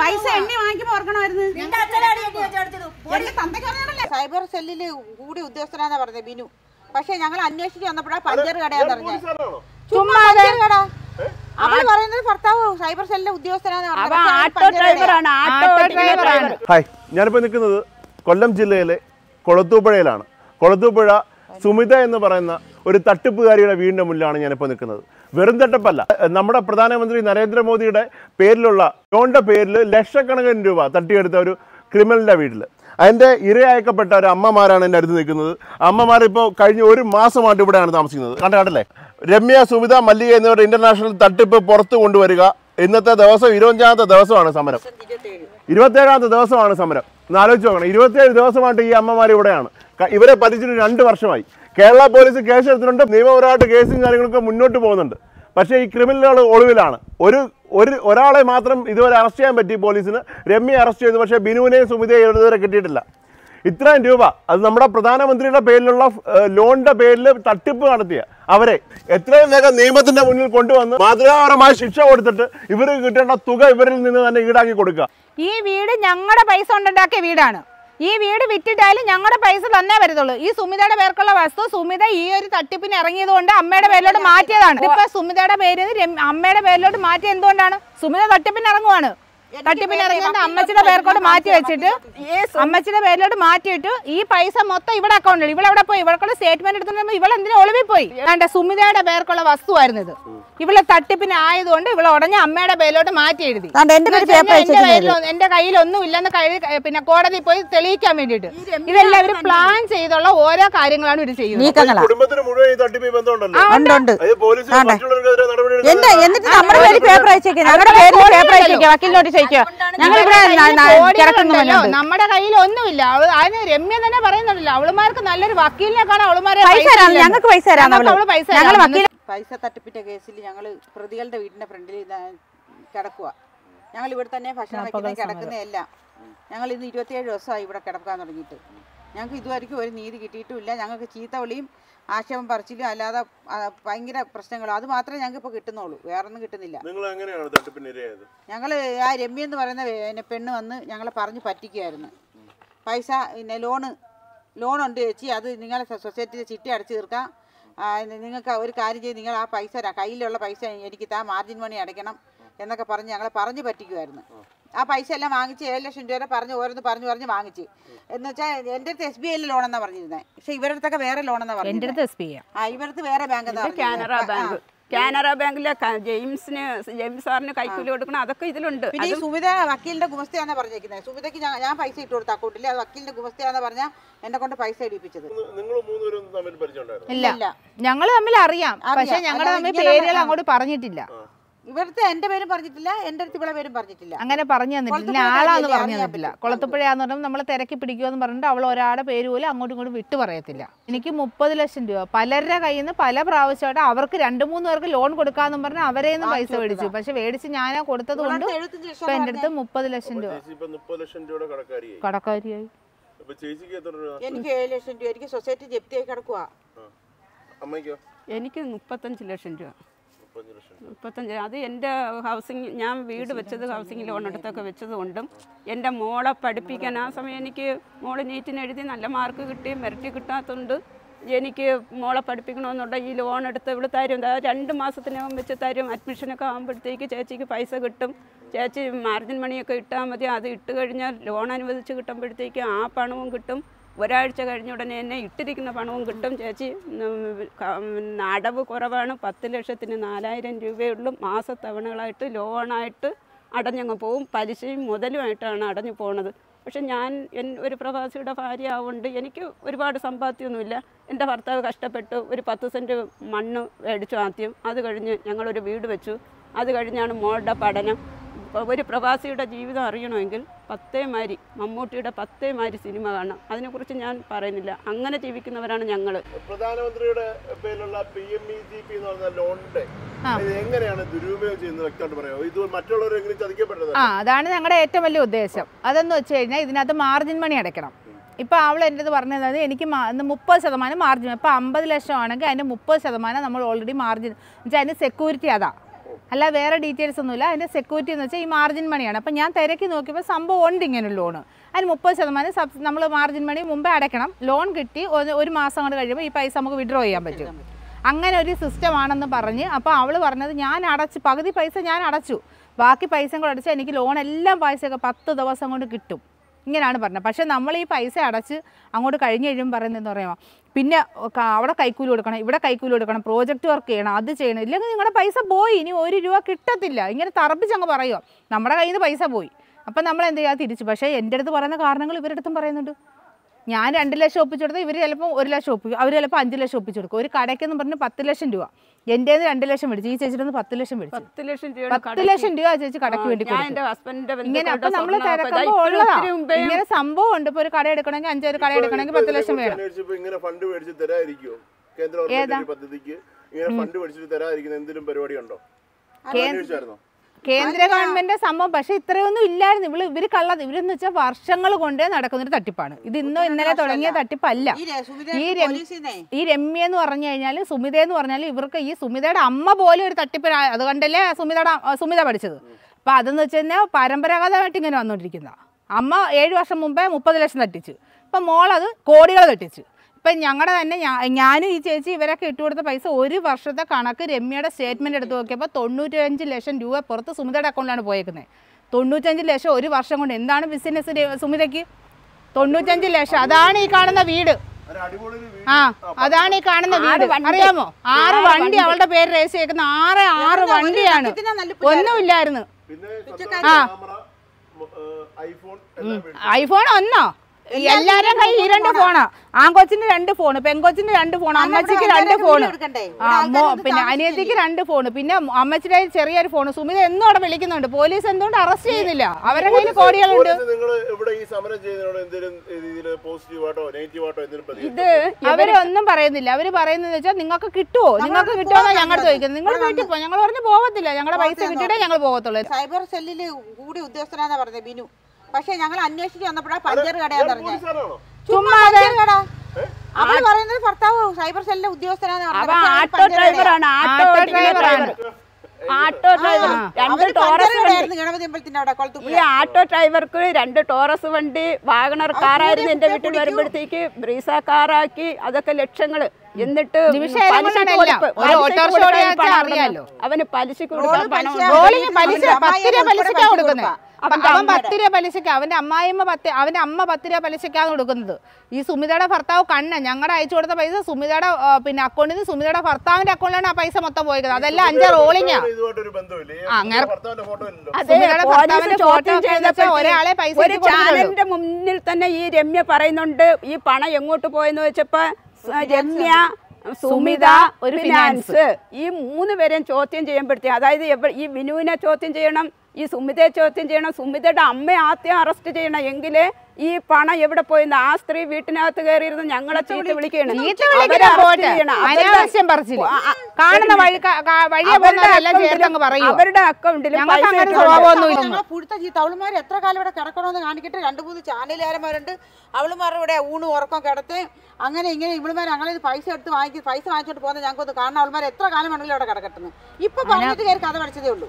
പൈസ എണ്ണി വാങ്ങിക്കുമ്പോ ഓർക്കണമായിരുന്നു. സൈബർ സെല്ലിൽ കൂടി ഉദ്യോഗസ്ഥനാന്നാ പറഞ്ഞത് ബിനു. പക്ഷെ ഞങ്ങൾ അന്വേഷിച്ച് വന്നപ്പോഴാ പഞ്ചർ കടയാന്ന് പറഞ്ഞത്. ചുമ്മാ കട. അവൾ പറയുന്നത് ഭർത്താവ് സൈബർ സെല്ലിലെ ഉദ്യോഗസ്ഥനാന്ന് ഹായ് ഞാനിപ്പോ നിൽക്കുന്നത് കൊല്ലം ജില്ലയിലെ കൊളത്തൂപ്പുഴയിലാണ്. കൊളത്തൂപ്പുഴ സുമിത എന്ന് പറയുന്ന ഒരു തട്ടിപ്പുകാരിയുടെ വീടിന്റെ മുന്നിലാണ് ഞാനിപ്പോൾ നിൽക്കുന്നത്. വെറും തട്ടപ്പല്ല. നമ്മുടെ പ്രധാനമന്ത്രി നരേന്ദ്രമോദിയുടെ പേരിലുള്ള ലോണിന്റെ പേരിൽ ലക്ഷക്കണക്കിന് രൂപ തട്ടിയെടുത്ത ഒരു ക്രിമിനലിന്റെ വീട്ടിൽ അതിന്റെ ഇരയാക്കപ്പെട്ട ഒരു അമ്മമാരാണ് എന്റെ അടുത്ത് നിൽക്കുന്നത്. അമ്മമാർ ഇപ്പോൾ കഴിഞ്ഞ ഒരു മാസമായിട്ട് ഇവിടെയാണ് താമസിക്കുന്നത്. കണ്ട കണ്ടല്ലേ? രമ്യ സുമിത മല്ലിക എന്നിവരുടെ ഇന്റർനാഷണൽ തട്ടിപ്പ് പുറത്തു കൊണ്ടുവരിക. ഇന്നത്തെ ദിവസം ഇരുപഞ്ചാമത്തെ ദിവസമാണ് സമരം. ഇരുപത്തേഴാമത്തെ ദിവസമാണ് സമരം. എന്നാലോചിച്ച് നോക്കണം. ഇരുപത്തിയേഴ് ദിവസമായിട്ട് ഈ അമ്മമാർ ഇവിടെയാണ്. ഇവരെ പതിച്ചിട്ട് രണ്ട് വർഷമായി. കേരള പോലീസ് കേസ് എടുത്തിട്ടുണ്ട്. നിയമപരമായിട്ട് കേസും കാര്യങ്ങളൊക്കെ മുന്നോട്ട് പോകുന്നുണ്ട്. പക്ഷേ ഈ ക്രിമിനലുകൾ ഒളിവിലാണ്. ഒരു ഒരു ഒരാളെ മാത്രം ഇതുവരെ അറസ്റ്റ് ചെയ്യാൻ പറ്റി പോലീസിന്. രമ്യ അറസ്റ്റ് ചെയ്തു. പക്ഷേ ബിനുവിനെയും സുമിതയെയും ഇതുവരെ കിട്ടിയിട്ടില്ല. ഇത്രയും രൂപ അത് നമ്മുടെ പ്രധാനമന്ത്രിയുടെ പേരിലുള്ള ലോണിന്റെ പേരിൽ തട്ടിപ്പ് നടത്തിയ അവരെ എത്രയും വേഗം നിയമത്തിന്റെ മുന്നിൽ കൊണ്ടുവന്ന് മാതൃകാപരമായ ശിക്ഷ കൊടുത്തിട്ട് ഇവർക്ക് കിട്ടേണ്ട തുക ഇവരിൽ നിന്ന് തന്നെ ഈടാക്കി കൊടുക്കുക. ഈ വീട് ഞങ്ങളുടെ പൈസ കൊണ്ടുണ്ടാക്കിയ വീടാണ്. ഈ വീട് വിറ്റിട്ടായാലും ഞങ്ങളുടെ പൈസ തന്നെ വരത്തുള്ളൂ. ഈ സുമിതയുടെ പേർക്കുള്ള വസ്തു സുമിത ഈ ഒരു തട്ടിപ്പിന് ഇറങ്ങിയത് കൊണ്ട് അമ്മയുടെ പേരിലോട്ട് മാറ്റിയതാണ്. ഇപ്പൊ സുമിതയുടെ പേര് അമ്മയുടെ പേരിലോട്ട് മാറ്റിയ എന്തുകൊണ്ടാണ്? സുമിത തട്ടിപ്പിന് ഇറങ്ങുവാണ്. തട്ടിപ്പിന് ഇറങ്ങിയത് അമ്മച്ചിയുടെ പേർക്കോട്ട് മാറ്റി വെച്ചിട്ട് അമ്മച്ചിയുടെ പേരിലോട്ട് മാറ്റിയിട്ട് ഈ പൈസ മൊത്തം ഇവിടെ അക്കൗണ്ടിൽ ഇവിടെ എവിടെ പോയി? ഇവർക്കുള്ള സ്റ്റേറ്റ്മെന്റ് എടുത്തിട്ട് ഇവിടെ എന്തിനാ ഒളിവിൽ പോയി? വേണ്ട സുമിതയുടെ പേർക്കുള്ള വസ്തുവായിരുന്നു ഇത്. ഇവൾ തട്ടിപ്പിന് ആയതുകൊണ്ട് ഇവിടെ ഉടനെ അമ്മയുടെ പേരിലോട്ട് മാറ്റി എഴുതി. എന്റെ കയ്യിൽ ഒന്നും ഇല്ലെന്ന് കഴി പിന്നെ കോടതി പോയി തെളിയിക്കാൻ വേണ്ടിട്ട് ഇതെല്ലാം ഇവർ പ്ലാൻ ചെയ്തുള്ള ഓരോ കാര്യങ്ങളാണ് ഇവർ ചെയ്യുന്നത്. എന്നിട്ട് നമ്മുടെ പേര് പേപ്പർ അയച്ചേക്കുക നമ്മുടെ പേരിൽ പേപ്പർ അയച്ചേക്കുക വക്കീലിനോട് ഞങ്ങൾ ഇവിടെ നമ്മുടെ കയ്യിൽ ഒന്നുമില്ല അതിന് രമ്യ തന്നെ പറയുന്നുണ്ടല്ലോ. അവളുമാർക്ക് നല്ലൊരു വക്കീലിനെ കാണാൻ അവളുമാരെ പൈസ തരാം. ഞങ്ങൾക്ക് പൈസ തരാം അവൾ. പൈസ ഞങ്ങൾ വക്കീൽ പൈസ തട്ടിപ്പിറ്റ കേസിൽ ഞങ്ങൾ പ്രതികളുടെ വീടിന്റെ ഫ്രണ്ടിൽ കിടക്കുക ഞങ്ങൾ ഇവിടെ തന്നെ ഭക്ഷണം വയ്ക്കുന്ന കിടക്കുന്നതല്ല ഞങ്ങൾ ഇന്ന് ഇരുപത്തിയേഴ് ദിവസമായി ഇവിടെ കിടക്കാൻ തുടങ്ങിയിട്ട്. ഞങ്ങൾക്ക് ഇതുവരെയ്ക്കും ഒരു നീതി കിട്ടിയിട്ടുമില്ല. ഞങ്ങൾക്ക് ചീത്ത വിളിയും ആക്ഷേപം പറിച്ചിലും അല്ലാതെ ഭയങ്കര പ്രശ്നങ്ങളും. അത് മാത്രമേ ഞങ്ങൾക്ക് ഇപ്പോൾ കിട്ടുന്നുള്ളൂ കിട്ടുന്നില്ല. എങ്ങനെയാണ് തട്ടിപ്പിന് ഇരയായത്? ഞങ്ങൾ ആ രമ്യ എന്ന് പറയുന്ന പിന്നെ പെണ്ണ് വന്ന് ഞങ്ങളെ പറഞ്ഞ് പറ്റിക്കുകയായിരുന്നു പൈസ പിന്നെ ലോണ് ലോണുണ്ട് ചേച്ചി. അത് നിങ്ങളെ സൊസൈറ്റിയിൽ ചിട്ടി അടച്ചു തീർക്കാം. നിങ്ങൾക്ക് ഒരു കാര്യം ചെയ്ത് നിങ്ങൾ ആ പൈസ കയ്യിലുള്ള പൈസ എനിക്ക് താ മാർജിൻ മണി അടയ്ക്കണം. എന്നൊക്കെ പറഞ്ഞ് ഞങ്ങളെ പറഞ്ഞ് പറ്റിക്കുമായിരുന്നു ആ. പൈസ എല്ലാം വാങ്ങിച്ച് ഏഴ് ലക്ഷം രൂപ പറഞ്ഞ് ഓരോന്ന് പറഞ്ഞു പറഞ്ഞ് വാങ്ങിച്ച്. എന്ന് വെച്ചാൽ എന്റെ അടുത്ത് എസ് ബി ഐയിൽ ലോണെന്നാണ് പറഞ്ഞിരുന്നത് പക്ഷെ ഇവരുടെ അടുത്തൊക്കെ വേറെ ലോൺ എന്നാ പറഞ്ഞത് ആ. ഇവരടുത്ത് വേറെ ബാങ്ക് കാനറ ബാങ്ക്. കാനറ ബാങ്കിലെ ജെയിംസിന് ജെയിംസ് സാറിന് കൈക്കൂലി കൊടുക്കണം അതൊക്കെ ഇതിലുണ്ട്. പിന്നെ ഈ സുമിത വക്കീലിന്റെ ഗുമസ്തയാണെന്ന് പറഞ്ഞിരിക്കുന്നത് സുവിധയ്ക്ക് ഞാൻ പൈസ ഇട്ട് കൊടുത്ത അക്കൗണ്ടിൽ അത് വക്കീലിന്റെ ഗുമസ്തയാന്ന് പറഞ്ഞാൽ എന്നെ കൊണ്ട് പൈസ ഇടിപ്പിച്ചത്. നിങ്ങൾ മൂന്നുപേരും തമ്മിൽ പരിചയമുണ്ടായിരുന്നു? ഇല്ല. ഞങ്ങൾ തമ്മിൽ അറിയാം. പക്ഷെ. ഞങ്ങളുടെ തമ്മിൽ പേരുകൾ അങ്ങോട്ട് പറഞ്ഞിട്ടില്ല. ഇവിടുത്തെ എന്റെ പേരും പറഞ്ഞിട്ടില്ല എന്റെ അടുത്ത് ഇവിടെ പേരും പറഞ്ഞിട്ടില്ല. അങ്ങനെ പറഞ്ഞു തന്നിട്ടില്ല. ആളാന്ന് പറഞ്ഞു തന്നിട്ടില്ല. കൊളത്തുപ്പുഴയാന്ന് പറഞ്ഞാൽ നമ്മൾ തിരക്കി പിടിക്കുമെന്ന് പറഞ്ഞിട്ട് അവൾ ഒരാളുടെ പേര് പോലും അങ്ങോട്ടും ഇങ്ങോട്ടും വിട്ടു പറയത്തില്ല. എനിക്ക് മുപ്പത് ലക്ഷം രൂപ. പലരുടെ കയ്യിൽ നിന്ന് പല പ്രാവശ്യമായിട്ട് അവർക്ക് രണ്ടു മൂന്ന് പേർക്ക് ലോൺ കൊടുക്കാന്ന് പറഞ്ഞാൽ അവരെ നിന്ന് പൈസ മേടിച്ചു. പക്ഷെ മേടിച്ച് ഞാൻ കൊടുത്തത് കൊണ്ട് എന്റെ ഇപ്പൊ എന്റെ അടുത്ത് മുപ്പത് ലക്ഷം രൂപ. കടക്കാരിയായി. കടക്കാരിയായി. അപ്പൊ ചേച്ചിക്ക് എത്ര രൂപ? എനിക്ക് ഏഴ് ലക്ഷം രൂപ. എനിക്ക് സൊസൈറ്റി ജപ്തിയായി കിടക്കുക എനിക്ക് മുപ്പത്തഞ്ച് ലക്ഷം രൂപ. മുപ്പത്തഞ്ച് അത് എന്റെ ഹൗസിങ് ഞാൻ വീട് വെച്ചത് ഹൗസിംഗ് ലോൺ എടുത്തൊക്കെ വെച്ചത് കൊണ്ടും എന്റെ മോളെ പഠിപ്പിക്കാൻ ആ സമയം എനിക്ക് മോൾ നീറ്റിന് എഴുതി നല്ല മാർക്ക് കിട്ടി മെറിറ്റ് കിട്ടാത്തതുകൊണ്ട് എനിക്ക് മോളെ പഠിപ്പിക്കണമെന്നുള്ള ഈ ലോൺ എടുത്ത് ഇവിടെ തരും. രണ്ട് മാസത്തിനകം വെച്ച് തരും. അഡ്മിഷനൊക്കെ ആകുമ്പോഴത്തേക്ക് ചേച്ചിക്ക് പൈസ കിട്ടും. ചേച്ചി മാർജിൻ മണിയൊക്കെ ഇട്ടാൽ മതി. അത് ഇട്ട് കഴിഞ്ഞാൽ ലോൺ അനുവദിച്ച് കിട്ടുമ്പോഴത്തേക്ക് ആ പണവും കിട്ടും. ഒരാഴ്ച കഴിഞ്ഞ ഉടനെ തന്നെ ഇട്ടിരിക്കുന്ന പണവും കിട്ടും ചേച്ചി. അടവ് കുറവാണ്. പത്ത് ലക്ഷത്തിന് നാലായിരം രൂപയുള്ളൂ. മാസത്തവണകളായിട്ട് ലോണായിട്ട് അടഞ്ഞങ്ങ് പോവും. പലിശയും മുതലുമായിട്ടാണ് അടഞ്ഞു പോണത്. പക്ഷെ ഞാൻ എൻ ഒരു പ്രവാസിയുടെ ഭാര്യ ആവുകൊണ്ട് എനിക്ക് ഒരുപാട് സമ്പാദ്യമൊന്നുമില്ല. എന്റെ ഭർത്താവ് കഷ്ടപ്പെട്ട് ഒരു പത്ത് സെന്റ് മണ്ണ് മേടിച്ചു ആദ്യം. അത് കഴിഞ്ഞ് ഞങ്ങളൊരു വീട് വെച്ചു. അത് കഴിഞ്ഞാണ് മോളുടെ പഠനം. ഒരു പ്രവാസിയുടെ ജീവിതം അറിയണമെങ്കിൽ പത്തേമാരി മമ്മൂട്ടിയുടെ പത്തേമാരി സിനിമ കാണണം. അതിനെക്കുറിച്ച് ഞാൻ പറയുന്നില്ല. അങ്ങനെ ജീവിക്കുന്നവരാണ് ഞങ്ങൾ പ്രധാനമന്ത്രിയുടെ പേരിലുള്ള P M E G P എന്ന് പറഞ്ഞ ലോണിന്റെ ഇത് എങ്ങനെയാണ് ദുരുപയോഗം ചെയ്യുന്നത് വ്യക്തമായിട്ട് ഇത് മറ്റുള്ളവരെങ്കിലും ചതിക്കപ്പെട്ടത്? ആ അതാണ് ഞങ്ങളുടെ ഏറ്റവും വലിയ ഉദ്ദേശം. അതെന്ന് വെച്ച് കഴിഞ്ഞാൽ ഇതിനകത്ത് മാർജിൻ മണി അടയ്ക്കണം. ഇപ്പോൾ അവൾ എന്റെ അടുത്ത് പറഞ്ഞത് എനിക്ക് മുപ്പത് ശതമാനം മാർജിൻ. ഇപ്പോൾ അമ്പത് ലക്ഷം ആണെങ്കിൽ അതിന്റെ മുപ്പത് ശതമാനം നമ്മൾ ഓൾറെഡി മാർജിൻ വെച്ചാൽ അതിന് സെക്യൂരിറ്റി അതാ. അല്ല വേറെ ഡീറ്റെയിൽസ് ഒന്നുമില്ല. അതിന്റെ സെക്യൂരിറ്റി എന്ന് വെച്ചാൽ ഈ മാർജിൻ മണിയാണ് അപ്പം ഞാൻ തിരക്കി നോക്കിയപ്പോൾ സംഭവം ഉണ്ട് ഇങ്ങനെ ലോണ് അതിന് മുപ്പത് ശതമാനം സബ് നമ്മൾ മാർജിൻ മണി മുമ്പേ അടയ്ക്കണം. ലോൺ കിട്ടി ഒരു- മാസം കൊണ്ട് കഴിയുമ്പോൾ ഈ പൈസ നമുക്ക് വിഡ്രോ ചെയ്യാൻ പറ്റും. അങ്ങനെ ഒരു സിസ്റ്റം ആണെന്ന് പറഞ്ഞ് അപ്പോൾ അവൾ പറഞ്ഞത് ഞാൻ അടച്ചു പകുതി പൈസ ഞാൻ അടച്ചു. ബാക്കി പൈസയും കൂടെ അടച്ചാൽ എനിക്ക് ലോൺ എല്ലാം പൈസയൊക്കെ പത്ത് ദിവസം കൊണ്ട് കിട്ടും. ഇങ്ങനെയാണ് പറഞ്ഞത്. പക്ഷേ നമ്മൾ ഈ പൈസ അടച്ച് അങ്ങോട്ട് കഴിഞ്ഞ് കഴിയുമ്പോൾ പറയുന്നത് എന്താ പറയുക? പിന്നെ അവിടെ കൈക്കൂലി കൊടുക്കണം ഇവിടെ കൈക്കൂലി കൊടുക്കണം പ്രോജക്റ്റ് വർക്ക് ചെയ്യണം അത് ചെയ്യണം. ഇല്ലെങ്കിൽ നിങ്ങളുടെ പൈസ പോയി. ഇനി ഒരു രൂപ കിട്ടത്തില്ല. ഇങ്ങനെ തറപ്പിച്ചങ്ങ് പറയുമോ നമ്മുടെ കയ്യിൽ നിന്ന് പൈസ പോയി. അപ്പം നമ്മൾ എന്ത് ചെയ്യുക തിരിച്ചു. പക്ഷേ എന്റെ അടുത്ത് പറയുന്ന കാരണങ്ങൾ ഇവരുടെ അടുത്തും പറയുന്നുണ്ട്. ഞാൻ രണ്ട് ലക്ഷം ഒപ്പിച്ചു കൊടുത്താൽ ഇവർ ചിലപ്പോൾ ഒരു ലക്ഷം ഒപ്പിക്കും അവർ ചിലപ്പോൾ അഞ്ച് ലക്ഷം ഒപ്പിച്ചു കൊടുക്കും ഒരു കടയ്ക്കെന്ന് പറഞ്ഞ് പത്ത് ലക്ഷം രൂപ. എന്റെ രണ്ട് ലക്ഷം മേടിച്ചു ഈ ചേച്ചിയുടെ ഒന്ന് പത്ത് ലക്ഷം മേടിച്ചു. പത്ത് ലക്ഷം രൂപ പത്ത് ലക്ഷം രൂപ ആ ചേച്ചി കടയ്ക്ക് വേണ്ടി ഇങ്ങനെ അപ്പൊ നമ്മൾ നമ്മൾ സ്വർണം ഒക്കെ ദാ തിരക്കുമ്പോ ഇപ്പോഴും ഉള്ളതാ ഇങ്ങനെ സംഭവം ഉണ്ട് ഇപ്പൊ ഒരു കട എടുക്കണമെങ്കിൽ അഞ്ചൊരു കട എടുക്കണമെങ്കിൽ പത്ത് ലക്ഷം വേണം. ഏതാ ഇങ്ങനെ ഫണ്ട് മേടിച്ച് തരാതിരിക്കുമോ കേന്ദ്ര പദ്ധതിക്ക് ഇങ്ങനെ ഫണ്ട് മേടിച്ചിട്ട് തരാതിരിക്കുന്ന എന്തെങ്കിലും പരിപാടി ഉണ്ടോ കേന്ദ്ര ഗവൺമെന്റ് സംഭവം പക്ഷെ ഇത്രയൊന്നും ഇല്ലായിരുന്നു. ഇവൾ ഇവർ കള്ളത് ഇവരെന്ന് വെച്ചാൽ വർഷങ്ങൾ കൊണ്ടേ നടക്കുന്ന ഒരു തട്ടിപ്പാണ്. ഇത് ഇന്നോ ഇന്നലെ തുടങ്ങിയ തട്ടിപ്പല്ല. ഈ ഈ രമ്യ എന്ന് പറഞ്ഞു കഴിഞ്ഞാൽ സുമിത എന്ന് പറഞ്ഞാൽ ഇവർക്ക് ഈ സുമിതയുടെ അമ്മ പോലും ഒരു തട്ടിപ്പ് അത് കണ്ടല്ലേ സുമിതയുടെ സുമിത പഠിച്ചത്? അപ്പൊ അതെന്ന് വെച്ച് കഴിഞ്ഞാൽ പരമ്പരാഗതമായിട്ട് ഇങ്ങനെ വന്നുകൊണ്ടിരിക്കുന്ന അമ്മ ഏഴ് വർഷം മുമ്പേ മുപ്പത് ലക്ഷം തട്ടിച്ചു. ഇപ്പൊ മോളത് കോടികൾ തട്ടിച്ചു. ഇപ്പം ഞങ്ങളുടെ തന്നെ ഞാനും ഈ ചേച്ചി ഇവരൊക്കെ ഇട്ടുകൊടുത്ത പൈസ ഒരു വർഷത്തെ കണക്ക് രമ്യയുടെ സ്റ്റേറ്റ്മെന്റ് എടുത്ത് നോക്കിയപ്പോൾ തൊണ്ണൂറ്റഞ്ച് ലക്ഷം രൂപ പുറത്ത് സുമിതയുടെ അക്കൗണ്ടിലാണ് പോയേക്കുന്നത് തൊണ്ണൂറ്റഞ്ച് ലക്ഷം ഒരു വർഷം കൊണ്ട് എന്താണ് ബിസിനസ് സുമിതയ്ക്ക്? തൊണ്ണൂറ്റഞ്ച് ലക്ഷം. അതാണ് ഈ കാണുന്ന വീട്. ഒരു അടിപൊളി വീട്. ആ അതാണ് ഈ കാണുന്ന വീട്. അറിയാമോ? ആറ് വണ്ടി അവളുടെ പേര് രജിസ്റ്റർ ചെയ്യുന്ന ആറ് ആറ് വണ്ടിയാണ്. ഒന്നുമില്ലായിരുന്നു. ആ. ഐഫോൺ ഒന്നോ? എല്ലാരും കൈ ഈ രണ്ട് ഫോണാ. ആൺകൊച്ചിന് രണ്ട് ഫോണ് പെൺകൊച്ചിന് രണ്ട് ഫോൺ അമ്മച്ചിക്ക് രണ്ട് ഫോണ്. പിന്നെ അനിയത്തിക്ക് രണ്ട് ഫോണ്. പിന്നെ അമ്മച്ചിയുടെ ചെറിയൊരു ഫോണ്. സുമിത എന്നും അവിടെ വിളിക്കുന്നുണ്ട്. പോലീസ് എന്തുകൊണ്ട് അറസ്റ്റ് ചെയ്യുന്നില്ല? അവരുടെ കയ്യിൽ കോടികളുണ്ട്? ഇത് അവരൊന്നും പറയുന്നില്ല. അവർ പറയുന്നത് വെച്ചാൽ നിങ്ങൾക്ക് കിട്ടുമോ നിങ്ങൾക്ക് കിട്ടുമോ ഞങ്ങൾ ചോദിക്കുന്നത്. നിങ്ങൾ വീട്ടിൽ പോ. ഞങ്ങൾ പറഞ്ഞു പോകത്തില്ല ഞങ്ങളുടെ പൈസ കിട്ടിയിട്ടേ ഞങ്ങൾ പോകത്തുള്ളൂ. സൈബർ സെല്ലിൽ കൂടി ഉദ്യോഗസ്ഥനാന്നാ പറഞ്ഞത് ബിനു. പക്ഷെ ഞങ്ങൾ അന്വേഷിച്ച് വന്നപ്പോഴാ പഞ്ചർ കടയാന്ന് പറഞ്ഞത്. പോലീസുകാരാണോ? ചുമ്മാ പഞ്ചർ അവൾ പറയുന്നത് ഭർത്താവ് സൈബർ സെല്ലിലെ ഉദ്യോഗസ്ഥനാണ് ആട്ടോ. ഡ്രൈവറാണ് ആട്ടോ ആട്ടോ ഡ്രൈവറാണ്. ഡ്രൈവർ രണ്ട് ടോറസ് ഈ ആട്ടോ ഡ്രൈവർക്ക് രണ്ട് ടോറസ് വണ്ടി വാഗണർ കാറായിരുന്നു എന്റെ വീട്ടിൽ വരുമ്പോഴത്തേക്ക്. ബ്രീസ കാറാക്കി അതൊക്കെ ലക്ഷങ്ങൾ. എന്നിട്ട്. അവന് പലിശ കൊടുക്കാൻ പലിശ പത്ത് രൂപ കൊടുക്കുന്നത് അവൻ പത്ത് രൂപ പലിശക്ക് അവന്റെ അമ്മായിമ്മ പത്ത് അവന്റെ അമ്മ പത്ത് രൂപ പലിശക്കാണ് കൊടുക്കുന്നത്. ഈ സുമിതയുടെ ഭർത്താവ് കണ്ണ ഞങ്ങളുടെ അയച്ചു കൊടുത്ത പൈസ സുമിതയുടെ പിന്നെ അക്കൗണ്ടിൽ നിന്ന് സുമിതയുടെ ഭർത്താവിന്റെ അക്കൗണ്ടിലാണ് ആ പൈസ മൊത്തം പോയത്. അതെല്ലാം അഞ്ച് റോളിങ്ങാ അങ്ങനെ- സുമിതയുടെ ഭർത്താവിന്റെ ഫോട്ടോ ചെയ്തപ്പോ ഒരാളെ പൈസ ചാനലിന്റെ മുന്നിൽ തന്നെ ഈ രമ്യ പറയുന്നുണ്ട് ഈ പണം എങ്ങോട്ട് പോയെന്ന് വെച്ചപ്പോ രമ്യ സുമിത ഒരു ഫിനാൻസ് ഈ മൂന്ന് പേരെയും ചോദ്യം ചെയ്യുമ്പോഴത്തേ അതായത് ഈ വിനുവിനെ ചോദ്യം ചെയ്യണം ഈ സുമിതയെ ചോദ്യം ചെയ്യണം സുമിതയുടെ അമ്മയെ ആദ്യം അറസ്റ്റ് ചെയ്യണം. എങ്കിലേ ഈ പണം എവിടെ പോയി? ആ സ്ത്രീ വീട്ടിനകത്ത് കയറിയിരുന്ന് ഞങ്ങളെ ചീത്ത ആ, കാണുന്ന വഴി അവരുടെ. സ്വഭാവമൊന്നും പുഴുത്ത ചീത്ത അവളുമാർ എത്ര കാലം ഇവിടെ കിടക്കണമെന്ന് കാണിക്കട്ടെ. രണ്ട് മൂന്ന് ചാനലുകാരന്മാരുണ്ട്. അവളുമാരുടെ ഇവിടെ ഊണ് ഉറക്കം കിടത്തി. അങ്ങനെ ഇങ്ങനെ ഇവളുമാർ അങ്ങനെ പൈസ എടുത്ത് വാങ്ങിക്കും പൈസ വാങ്ങിച്ചോണ്ട് പോകുന്നത് ഞങ്ങൾക്ക് ഒന്ന് കാണണം. അവളുമാർ എത്ര കാലം വേണമെങ്കിലും ഇവിടെ കിടക്കട്ടെന്ന്. ഇപ്പൊ പറഞ്ഞിട്ട് കയറി കഥ പഠിച്ചതേ ഉള്ളൂ.